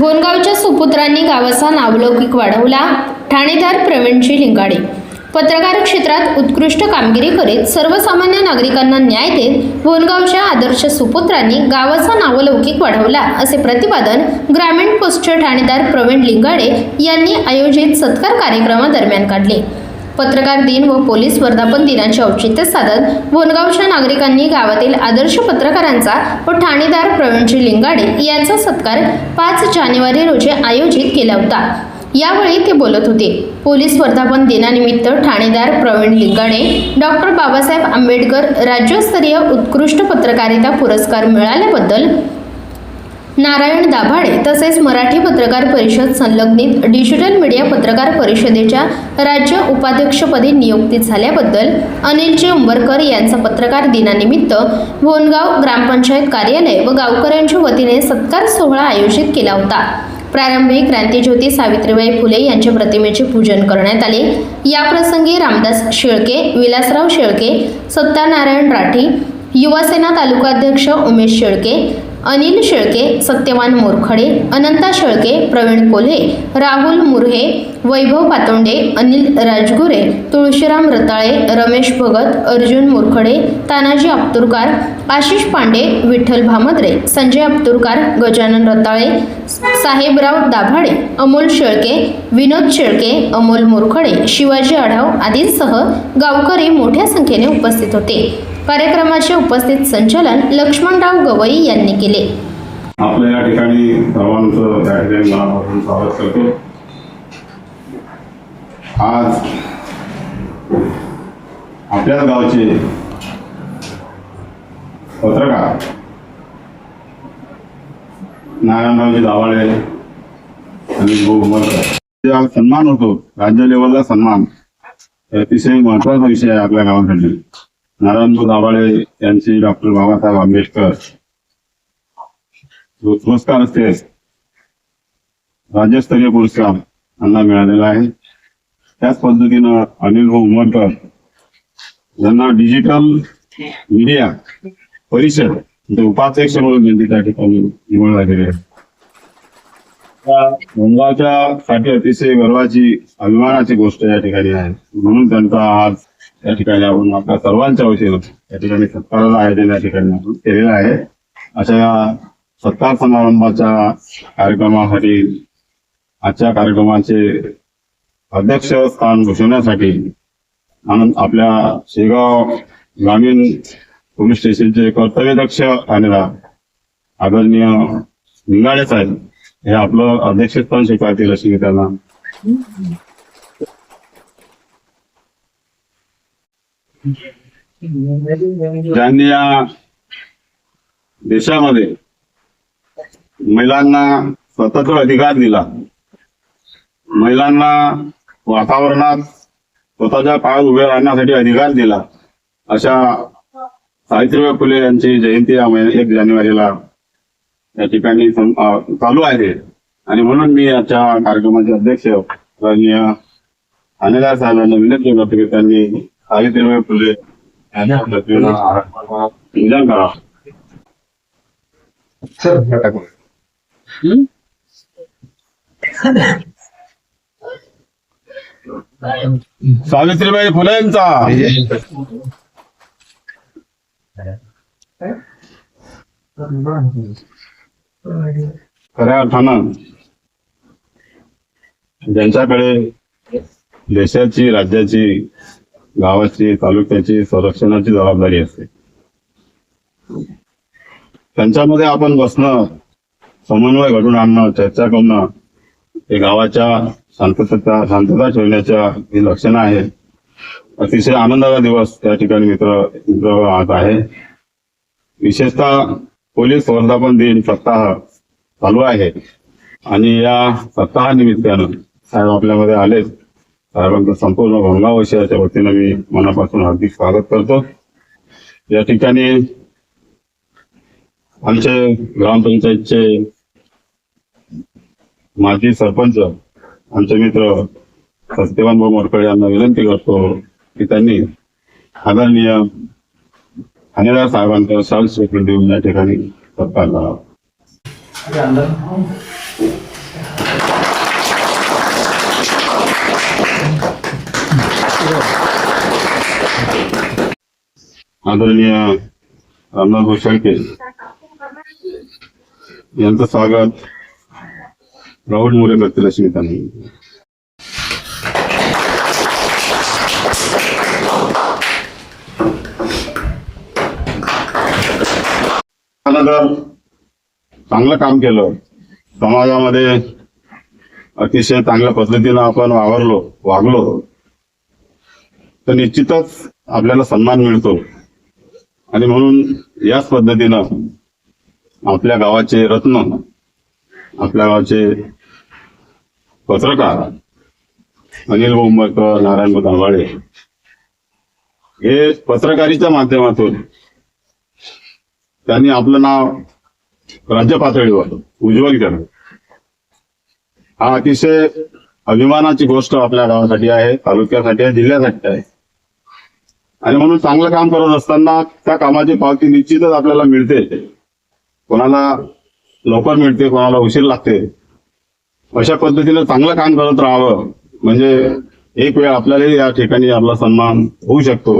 गोनगावच्या सुपुत्रांनी गावाचा नावलौकिक वाढवला. ठाणेदार प्रवीणजी लिंगाडे. पत्रकार क्षेत्रात उत्कृष्ट कामगिरी करीत सर्वसामान्य नागरिकांना न्याय देत भोनगावच्या आदर्श सुपुत्रांनी गावाचा नावलौकिक वाढवला असे प्रतिपादन ग्रामीण पोस्टचे ठाणेदार प्रवीण लिंगाडे यांनी आयोजित सत्कार कार्यक्रमादरम्यान काढले. पत्रकार दिन व पोलीस वर्धापन दिनाचे औचित्य साधत भोनगावच्या नागरिकांनी गावातील आदर्श पत्रकारांचा व ठाणेदार प्रवीणजी लिंगाडे यांचा सत्कार पाच जानेवारी रोजी आयोजित केला होता. यावेळी ते बोलत होते. पोलीस वर्धापन दिनानिमित्त ठाणेदार प्रवीण लिंगाडे डॉक्टर बाबासाहेब आंबेडकर राज्यस्तरीय उत्कृष्ट पत्रकारिता पुरस्कार मिळाल्याबद्दल नारायण दाभाडे तसेच मराठी पत्रकार परिषद संलग्नित डिजिटल मीडिया पत्रकार परिषदेच्या राज्य उपाध्यक्षपदी नियुक्ती झाल्याबद्दल अनिलजी उंबरकर यांचा पत्रकार दिनानिमित्त भोनगाव ग्रामपंचायत कार्यालय व गावकऱ्यांच्या वतीने सत्कार सोहळा आयोजित केला होता. प्रारंभी क्रांतीज्योती सावित्रीबाई फुले यांच्या प्रतिमेचे पूजन करण्यात आले. याप्रसंगी रामदास शेळके विलासराव शेळके सत्यानारायण राठी युवासेना तालुकाध्यक्ष उमेश शेळके अनिल शेळके सत्यवान मोरखडे अनंता शेळके प्रवीण कोल्हे राहुल मुर्हे वैभव पातोंडे अनिल राजगुरे तुळशीराम रताळे रमेश भगत अर्जुन मोरखडे तानाजी अब्दुरकार आशिष पांडे विठ्ठल भामद्रे संजय अप्तुरकार गजानन रताळे साहेबराव दाभाडे अमोल शेळके विनोद शेळके अमोल मोरखडे शिवाजी आढाव आदींसह गावकरी मोठ्या संख्येने उपस्थित होते. कार्यक्रमाचे उपस्थित संचालन लक्ष्मणराव गवई यांनी केले. आपल्या या ठिकाणी सर्वांचं त्या ठिकाणी मनापासून स्वागत करतो. आज आपल्याच गावचे पत्रकार नारायणरावजी दावाळे आणि भाऊ उमरकर सन्मान होतो. राज्य लेवलला सन्मान हे अतिशय महत्त्वाचा विषय आहे आपल्या गावासाठी. नारायणभाऊ दाभाळे यांची डॉक्टर बाबासाहेब आंबेडकर. जो पुरस्कार असते राज्यस्तरीय पुरस्कार यांना मिळालेला आहे. त्याच पद्धतीनं अनिल भाऊ उमरकर यांना डिजिटल मीडिया परिषद म्हणजे उपाध्यक्ष म्हणून त्यांनी त्या ठिकाणी निवड झालेली आहे. त्या मुंगाच्या साठी अतिशय गर्वाची अभिमानाची गोष्ट या ठिकाणी आहे. म्हणून त्यांचा आज या ठिकाणी आपण आपल्या सर्वांच्या वतीनं या ठिकाणी सत्काराचं आयोजन या ठिकाणी आपण केलेलं आहे. अशा या सत्कार समारंभाच्या कार्यक्रमासाठी आजच्या कार्यक्रमाचे अध्यक्ष स्थान घोषवण्यासाठी आनंद आपल्या शेगाव ग्रामीण पोलीस स्टेशनचे कर्तव्यदक्ष ठाणेदार आदरणीय निंगाडे साहेब हे आपलं अध्यक्षस्थान स्वीकारतील अशी मी त्यांना ज्यांनी या देशामध्ये महिलांना स्वतंत्र अधिकार दिला. महिलांना वातावरणात स्वतःच्या पायात उभे राहण्यासाठी अधिकार दिला. अशा सावित्रीबाई फुले यांची जयंती या महिन्या एक जानेवारीला या ठिकाणी चालू आहे. आणि म्हणून मी याच्या कार्यक्रमाचे अध्यक्ष माननीय ठाणेदार साहेबांना विनंती करतो की त्यांनी सावित्रीबाई फुले यांच्या प्रतिमेला पूजन करावं सावित्रीबाई फुलेंचा खऱ्या अर्थानं ज्यांच्याकडे देशाची राज्याची गावाची तालुक्याची संरक्षणाची जबाबदारी असते. त्यांच्यामध्ये आपण बसणं समन्वय घडून आणणं चर्चा करणं हे गावाच्या शांतता शांतता ठेवण्याच्या ही लक्षणं आहेत. अतिशय आनंदाचा दिवस त्या ठिकाणी मित्र मित्र आज आहे. विशेषतः पोलीस वर्धापन दिन सप्ताह चालू आहे. आणि या सप्ताहानिमित्तानं साहेब आपल्यामध्ये आलेत. साहेबांचं संपूर्ण भंगावशयाच्या वतीनं मी मनापासून हार्दिक स्वागत करतो. या ठिकाणी आमचे ग्रामपंचायतचे माजी सरपंच आमचे मित्र सत्यवान भाऊ मोरकडे यांना विनंती करतो की त्यांनी आदरणीय हनेदार साहेबांचा शाल स्वीकृती देऊन या ठिकाणी सत्कार आदरणीय रामनाथ शेळके यांचं स्वागत राहुल मोरे करतील अशी मी त्यानंतर चांगलं काम केलं. समाजामध्ये अतिशय चांगल्या पद्धतीनं आपण वावरलो वागलो. तर निश्चितच आपल्याला सन्मान मिळतो. आणि म्हणून याच पद्धतीनं आपल्या गावाचे रत्न आपल्या गावाचे पत्रकार अनिल उंबरकर नारायण दाभाळे हे पत्रकारीच्या माध्यमातून त्यांनी आपलं नाव राज्य पातळीवर उज्ज्वल केलं हा अतिशय अभिमानाची गोष्ट आपल्या गावासाठी आहे तालुक्यासाठी आहे जिल्ह्यासाठी आहे. आणि म्हणून चांगलं काम करत असताना त्या कामाची पावती निश्चितच आपल्याला मिळते. कोणाला लवकर मिळते कोणाला उशीर लागते. अशा पद्धतीनं चांगलं काम करत राहावं. म्हणजे एक वेळ आपल्यालाही या ठिकाणी आपला सन्मान होऊ शकतो.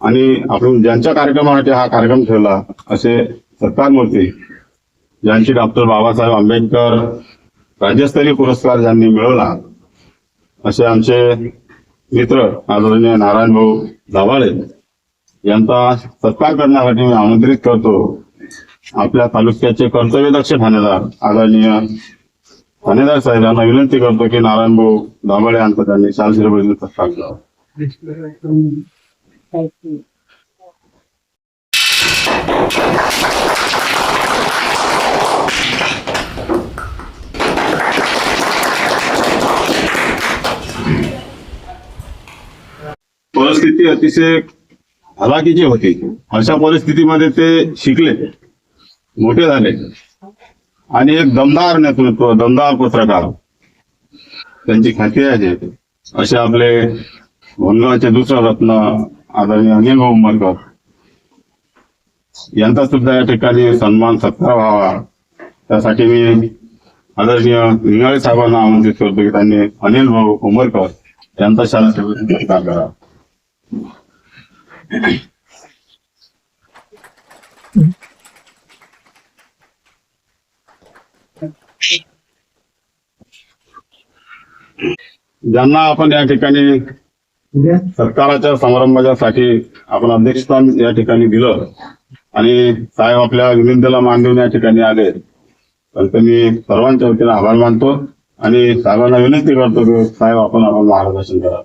आणि आपण ज्यांच्या कार्यक्रमासाठी हा कार्यक्रम ठेवला असे सत्कारमूर्ती ज्यांची डॉक्टर बाबासाहेब आंबेडकर राज्यस्तरीय पुरस्कार ज्यांनी मिळवला असे आमचे मित्र आदरणीय नारायण भाऊ दाभाळे यांचा सत्कार करण्यासाठी मी आमंत्रित करतो. आपल्या तालुक्याचे कर्तव्यदक्ष ठाणेदार आदरणीय ठाणेदार साहेबांना विनंती करतो की नारायण भाऊ दाभाळे यांचा त्यांनी शाल शिरबळीने सत्कार करावा. परिस्थिती अतिशय हलाखीची होती. अशा परिस्थितीमध्ये ते शिकले. मोठे झाले. आणि एक दमदार नेतृत्व दमदार पत्रकार. त्यांची ख्याती आहे असे आपले भोनगावचे दुसरा रत्न आदरणीय अनिल भाऊ उंबरकर. यांचा सुद्धा या ठिकाणी सन्मान सत्कार व्हावा. त्यासाठी मी आदरणीय निंगाळे साहेबांना आमंत्रित करतो की त्यांनी अनिल भाऊ उंबरकर यांचा शाळा करावा. ज्यांना आपण या ठिकाणी सत्काराच्या समारंभाच्यासाठी आपण अध्यक्षस्थान या ठिकाणी दिलं आणि साहेब आपल्या विनंतीला मान देऊन या ठिकाणी आले तर मी सर्वांच्या वतीने आभार मानतो आणि साहेबांना विनंती करतो की साहेब आपण आपण मार्गदर्शन करा.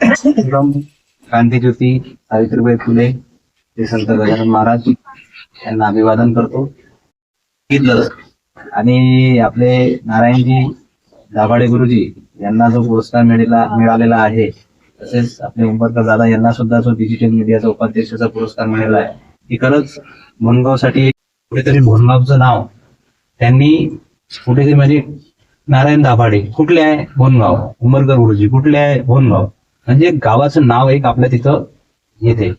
एकदम क्रांतीज्योती सावित्रीबाई फुले ते संत गजानन महाराज यांना अभिवादन करतो. आणि आपले नारायणजी दाभाडे गुरुजी यांना जो पुरस्कार मिळालेला मिळालेला आहे तसेच आपले उंबरकर दादा यांना सुद्धा जो डिजिटल मीडियाचा उपाध्यक्षाचा पुरस्कार मिळाला आहे ही खरंच भोनगावसाठी कुठेतरी भोनगावचं नाव त्यांनी कुठेतरी म्हणजे नारायण दाभाडे कुठले आहे भोनगाव? उंबरकर गुरुजी कुठले आहे भोनगाव? म्हणजे गावाचं नाव एक आपल्या तिथं येते.